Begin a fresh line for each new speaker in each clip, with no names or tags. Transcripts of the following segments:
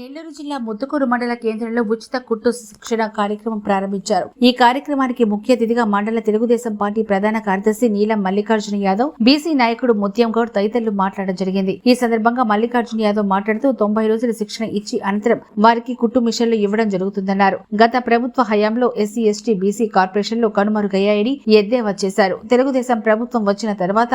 నెల్లూరు జిల్లా ముత్తుకూరు మండల కేంద్రంలో ఉచిత కుట్టు శిక్షణ కార్యక్రమం ప్రారంభించారు. ఈ కార్యక్రమానికి ముఖ్య అతిథిగా మండల తెలుగుదేశం పార్టీ ప్రధాన కార్యదర్శి నీలం మల్లికార్జున యాదవ్ బీసీ నాయకుడు ముత్యం గౌడ్ తదితరులు మాట్లాడడం జరిగింది. ఈ సందర్భంగా మల్లికార్జున యాదవ్ మాట్లాడుతూ తొంభై రోజుల శిక్షణ ఇచ్చి అనంతరం వారికి కుట్టు మిషన్లు ఇవ్వడం జరుగుతుందన్నారు. గత ప్రభుత్వ హయాంలో ఎస్సీ ఎస్టీ బీసీ కార్పొరేషన్లు కనుమరుగయ్యాయని ఎద్దేవా చేశారు. తెలుగుదేశం ప్రభుత్వం వచ్చిన తర్వాత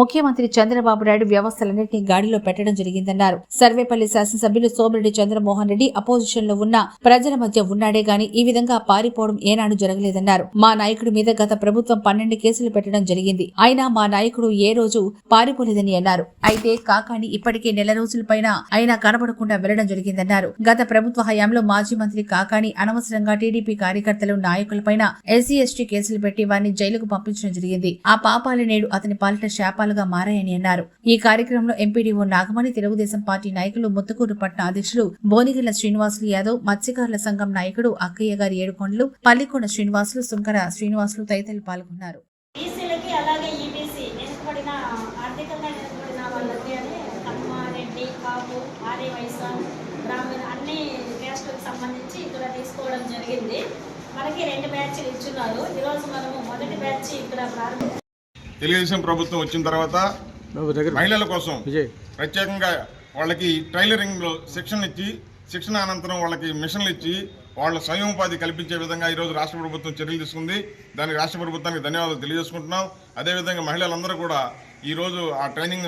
ముఖ్యమంత్రి చంద్రబాబు నాయుడు వ్యవస్థలన్నింటినీ గాడిలో పెట్టడం జరిగిందన్నారు. సర్వేపల్లి శాసనసభ్యులు సోమిరెడ్డి చంద్రమోహన్ రెడ్డి అపోజిషన్లో ఉన్న ప్రజల మధ్య ఉన్నాడే గాని ఈ విధంగా పారిపోవడం ఏనాడు జరగలేదన్నారు. మా నాయకుడి మీద గత ప్రభుత్వం పన్నెండు కేసులు పెట్టడం జరిగింది. అయినా మా నాయకుడు ఏ రోజు పారిపోలేదని అన్నారు. అయితే కాకాని ఇప్పటికే నెల రోజుల పైన అయినా కనబడకుండా వెళ్ళడం జరిగిందన్నారు. గత ప్రభుత్వ హయాంలో మాజీ మంత్రి కాకాని అనవసరంగా టీడీపీ కార్యకర్తలు నాయకులపైన ఎస్సీ ఎస్టీ కేసులు పెట్టి వారిని జైలుకు పంపించడం జరిగింది. ఆ పాపాలు నేడు అతని పాలిట శాపాలుగా మారాయని అన్నారు. ఈ కార్యక్రమంలో ఎంపీడీఓ నాగమణి తెలుగుదేశం పార్టీ నాయకులు ముత్తుకూరు పట్న అధ్యక్షులు బోనిగిళ్ళ శ్రీనివాసులు యాదవ్ మత్స్యకారుల సంఘం నాయకుడు అక్కయ్య గారి ఏడుకొండలు పల్లికొండ శ్రీనివాసులు సుంకర శ్రీనివాసులు తదితరులు పాల్గొన్నారు.
బీసీలకి అలాగే ఈబీసీ వెనుకబడిన ఆర్థికంగా వెనుకబడిన వాళ్ళకి అని కమ్మారెడ్డి కాపు ఆర్య వైశ్య బ్రాహ్మణ అన్ని క్యాస్టులకు సంబంధించి ఇక్కడ తీసుకోవడం జరిగింది. మనకి రెండు బ్యాచ్లు ఇచ్చున్నారు. ఈరోజు మనము మొదటి బ్యాచ్ ఇక్కడ ప్రారంభం.
తెలుగుదేశం ప్రభుత్వం వచ్చిన తర్వాత మహిళల కోసం ప్రత్యేకంగా వాళ్ళకి టైలరింగ్లో శిక్షణ ఇచ్చి శిక్షణ అనంతరం వాళ్ళకి మిషన్లు ఇచ్చి వాళ్ళ స్వయం ఉపాధి కల్పించే విధంగా ఈరోజు రాష్ట్ర ప్రభుత్వం చర్యలు తీసుకుంది. దానికి రాష్ట్ర ప్రభుత్వానికి ధన్యవాదాలు తెలియజేసుకుంటున్నాం. అదేవిధంగా మహిళలందరూ కూడా ఈరోజు ఆ ట్రైనింగ్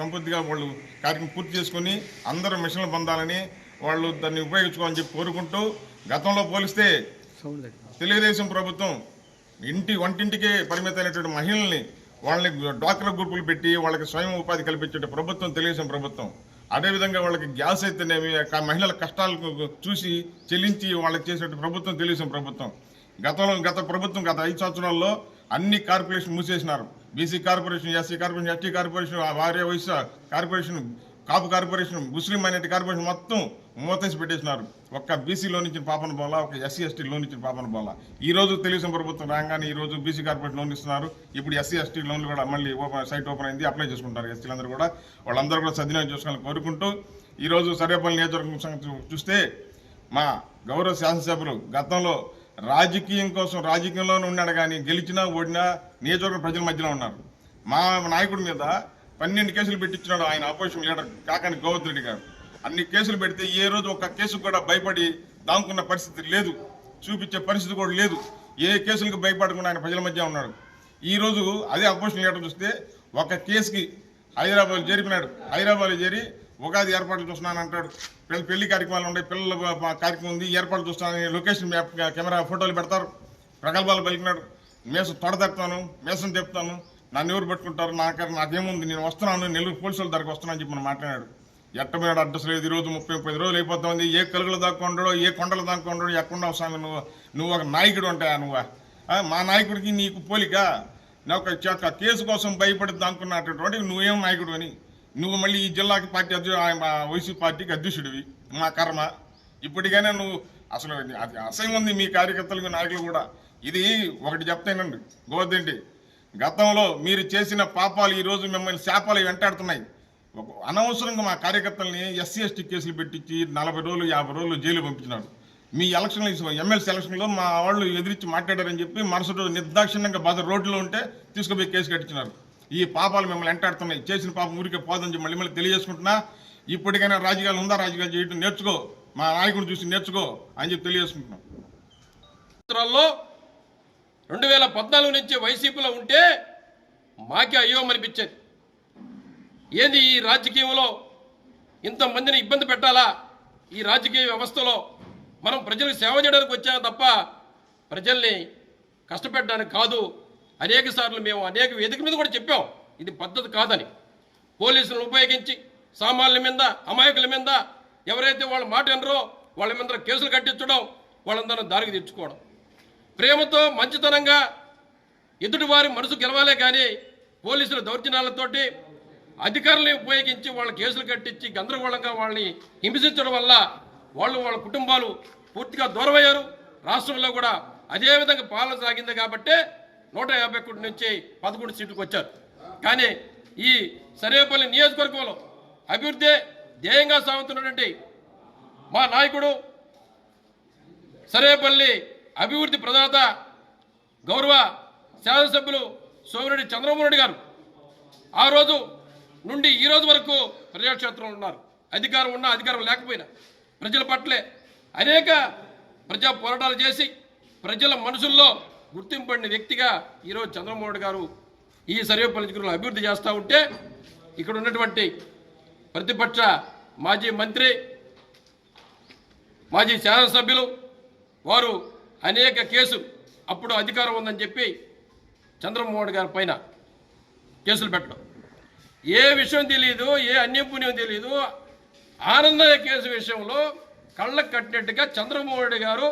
సంపూర్తిగా వాళ్ళు కార్యక్రమం పూర్తి చేసుకుని అందరూ మిషన్లు పొందాలని వాళ్ళు దాన్ని ఉపయోగించుకోవాలని చెప్పి కోరుకుంటూ గతంలో పోలిస్తే తెలుగుదేశం ప్రభుత్వం ఇంటి వంటింటికే పరిమితమైనటువంటి మహిళల్ని వాళ్ళని డ్వాక్రా గ్రూపులు పెట్టి వాళ్ళకి స్వయం ఉపాధి కల్పించే ప్రభుత్వం తెలుగుదేశం ప్రభుత్వం. అదేవిధంగా వాళ్ళకి గ్యాస్ అయితేనేమి మహిళల కష్టాలకు చూసి చెల్లించి వాళ్ళకి చేసినట్టు ప్రభుత్వం తెలుగుదేశం ప్రభుత్వం. గతంలో గత ప్రభుత్వం గత ఐదు సంవత్సరాల్లో అన్ని corporation మూసేసినారు. BC corporation SC corporation ST corporation వార్య Vaishya corporation Kapu corporation Muslim minority corporation మొత్తం మూతేసి పెట్టేసినారు. ఒక్క బీసీ లోన్ ఇచ్చిన పాపన బోలా ఒక ఎస్సీ ఎస్టీ లోన్ ఇచ్చిన పాపన బోలా. ఈ రోజు తెలుగుదేశం ప్రభుత్వం రాగానే ఈ రోజు బీసీ కార్పొరేషన్ లోన్ ఇస్తున్నారు. ఇప్పుడు ఎస్సీ ఎస్టీ లోన్లు కూడా మళ్ళీ ఓపెన్ సైట్ ఓపెన్ అయింది అప్లై చేసుకుంటారు ఎస్టీలందరూ కూడా. వాళ్ళందరూ కూడా సద్వినియోగం చేసుకోవాలని కోరుకుంటూ ఈరోజు సర్వేపల్లి నియోజకవర్గం సంగతి చూస్తే మా గౌరవ శాసనసభ్యులు గతంలో రాజకీయం కోసం రాజకీయంలోనే ఉన్నాడు కానీ గెలిచినా ఓడినా నియోజకవర్గ ప్రజల మధ్యలో ఉన్నారు. మా నాయకుడి మీద పన్నెండు కేసులు పెట్టించినాడు ఆయన అపోజిషన్ లీడర్ కాకాని గోవర్ధన్ రెడ్డి గారు. అన్ని కేసులు పెడితే ఏ రోజు ఒక కేసు కూడా భయపడి దాముకున్న పరిస్థితి లేదు. చూపించే పరిస్థితి కూడా లేదు. ఏ కేసులకు భయపడకుండా ఆయన ప్రజల మధ్య ఉన్నాడు. ఈ రోజు అదే అపోజిషన్ లీడర్ చూస్తే ఒక కేసుకి హైదరాబాద్ జరిపినాడు హైదరాబాద్ చేరి ఉగాది ఏర్పాట్లు చూస్తున్నాను అంటాడు. పెళ్ళి పెళ్ళి కార్యక్రమాలు ఉన్నాయి పిల్లల కార్యక్రమం ఉంది ఏర్పాట్లు చూస్తున్నాను. లొకేషన్ మ్యాప్ కెమెరా ఫోటోలు పెడతారు. ప్రగల్భాలు పలికినాడు. మేసం తొడదెప్తాను మేసం తెప్తాను నన్ను ఎవరు పెట్టుకుంటారు? నాకు నాకేముంది? నేను వస్తున్నాను. నెల్లూరు పోలీసుల దగ్గరకు వస్తున్నాను చెప్పి మనం మాట్లాడాడు. ఎట్టమేడ అడ్రస్ లేదు ఈరోజు రోజు ముప్పై ముప్పై రోజులు అయిపోతుంది. ఏ కలుగులు దాక్కుండడో ఏ కొండలు దాక్కుండడో ఎక్కడున్నావు స్వామి? నువ్వు నువ్వు ఒక నాయకుడు ఉంటాయా నువ్వు? మా నాయకుడికి నీకు పోలిక. నాకు ఒక కేసు కోసం భయపడి దాక్కున్నటువంటి నువ్వేం నాయకుడు అని. నువ్వు మళ్ళీ ఈ జిల్లాకి పార్టీ అధ్యక్షుడు వైసీపీ పార్టీకి అధ్యక్షుడివి. మా కర్మ. ఇప్పటికైనా నువ్వు అసలు అది అసహ్యం ఉంది మీ కార్యకర్తలకు నాయకులు కూడా. ఇది ఒకటి చెప్తానండి గోదండి గతంలో మీరు చేసిన పాపాలు ఈరోజు మిమ్మల్ని శాపాలు వెంటాడుతున్నాయి. అనవసరంగా మా కార్యకర్తల్ని ఎస్సీ ఎస్టీ కేసులు పెట్టించి నలభై రోజులు యాభై రోజులు జైలు పంపించినాడు. మీ ఎలక్షన్లు ఎమ్మెల్సీ ఎలక్షన్లో మా వాళ్ళు ఎదిరించి మాట్లాడారని చెప్పి మరుసటి రోజు నిర్దాక్షిణ్యంగా బాధ రోడ్లో ఉంటే తీసుకుపోయి కేసు కట్టించినారు. ఈ పాపాలు మిమ్మల్ని ఎంటాడుతున్నాయి. చేసిన పాపం ఊరికే పోదని చెప్పి మళ్ళీ మళ్ళీ తెలియజేసుకుంటున్నా. ఇప్పటికైనా రాజకీయాలు ఉందా రాజకీయాలు చేయటం నేర్చుకో. మా నాయకుడు చూసి నేర్చుకో అని చెప్పి తెలియజేసుకుంటున్నాం.
సంవత్సరాల్లో రెండు వేల పద్నాలుగు నుంచి వైసీపీలో ఉంటే మాకే అయ్యో అనిపించేది ఏంది ఈ రాజకీయంలో ఇంతమందిని ఇబ్బంది పెట్టాలా? ఈ రాజకీయ వ్యవస్థలో మనం ప్రజలకు సేవ చేయడానికి వచ్చాము తప్ప ప్రజల్ని కష్టపెట్టడానికి కాదు. అనేక సార్లు మేము అనేక వేదిక మీద కూడా చెప్పాం. ఇది పద్ధతి కాదని. పోలీసులను ఉపయోగించి సామాన్యుల మీద అమాయకుల మీద ఎవరైతే వాళ్ళ మాట అనరో వాళ్ళ మీద కేసులు కట్టించడం వాళ్ళందరిని దారికి తెచ్చుకోవడం. ప్రేమతో మంచితనంగా ఎదుటివారి మనసు గెలవాలే కానీ పోలీసుల దౌర్జన్యాలతోటి అధికారులు ఉపయోగించి వాళ్ళ కేసులు కట్టించి గందరగోళంగా వాళ్ళని హింసించడం వల్ల వాళ్ళు వాళ్ళ కుటుంబాలు పూర్తిగా దూరమయ్యారు. రాష్ట్రంలో కూడా అదేవిధంగా పాలన సాగింది కాబట్టే నూట యాభై ఒకటి నుంచి పదకొండు సీట్లకు వచ్చారు. కానీ ఈ సరేపల్లి నియోజకవర్గంలో అభివృద్ధి ధ్యేయంగా సాగుతున్నటువంటి మా నాయకుడు సరేపల్లి అభివృద్ధి ప్రదాత గౌరవ శాసనసభ్యులు సోమిరెడ్డి చంద్రబాబు గారు. ఆ రోజు నుండి ఈ రోజు వరకు ప్రజాక్షేత్రంలో ఉన్నారు. అధికారం ఉన్నా అధికారం లేకపోయినా ప్రజల పట్లే అనేక ప్రజా పోరాటాలు చేసి ప్రజల మనసుల్లో గుర్తింపడిన వ్యక్తిగా ఈరోజు చంద్రమోహన్ గారు ఈ సర్వేపల్లి నియోజకవర్గంలో అభివృద్ధి చేస్తూ ఉంటే ఇక్కడ ఉన్నటువంటి ప్రతిపక్ష మాజీ మంత్రి మాజీ శాసనసభ్యులు వారు అనేక కేసులు అప్పుడు అధికారం ఉందని చెప్పి చంద్రమోహన్ గారి పైన కేసులు పెట్టడం. ఏ విషయం తెలియదు ఏ అన్యపుణ్యం తెలియదు ఆనందయ్య కేసు విషయంలో కళ్ళకు కట్టినట్టుగా చంద్రమోహన్ గారు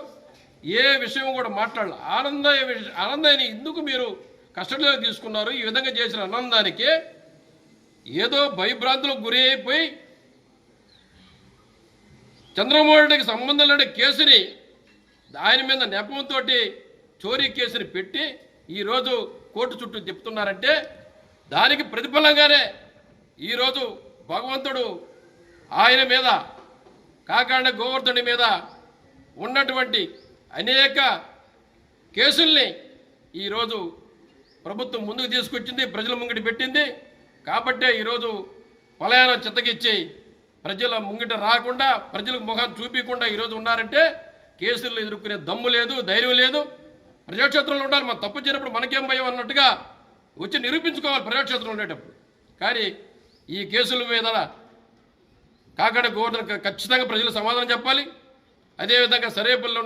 ఏ విషయం కూడా మాట్లాడాలి. ఆనందయ్య విష ఆనందయ్యని ఎందుకు మీరు కస్టడీలో తీసుకున్నారు? ఈ విధంగా చేసిన ఆనందానికి ఏదో భయభ్రాంతులకు గురి అయిపోయి చంద్రమోహన్కి సంబంధం లేని కేసుని ఆయన మీద నెపంతో చోరీ కేసుని పెట్టి ఈరోజు కోర్టు చుట్టూ తిప్పుతున్నారంటే దానికి ప్రతిఫలంగానే ఈరోజు భగవంతుడు ఆయన మీద కాకాండ గోవర్ధుని మీద ఉన్నటువంటి అనేక కేసుల్ని ఈరోజు ప్రభుత్వం ముందుకు తీసుకొచ్చింది ప్రజల ముంగిట పెట్టింది. కాబట్టే ఈరోజు పలాయనం చిత్తగిచ్చి ప్రజల ముంగిట రాకుండా ప్రజలకు ముఖం చూపించకుండా ఈరోజు ఉన్నారంటే కేసులు ఎదుర్కొనే దమ్ము లేదు ధైర్యం లేదు. ప్రజాక్షేత్రంలో ఉండాలి మనం తప్పు చేయనప్పుడు మనకేం భయం అన్నట్టుగా వచ్చి నిరూపించుకోవాలి ప్రజాక్షేత్రంలో ఉండేటప్పుడు. కానీ ఈ కేసుల మీద కాకాడ గోవర్ధన్ ఖచ్చితంగా ప్రజలు సమాధానం చెప్పాలి. అదేవిధంగా సరేపల్లిలో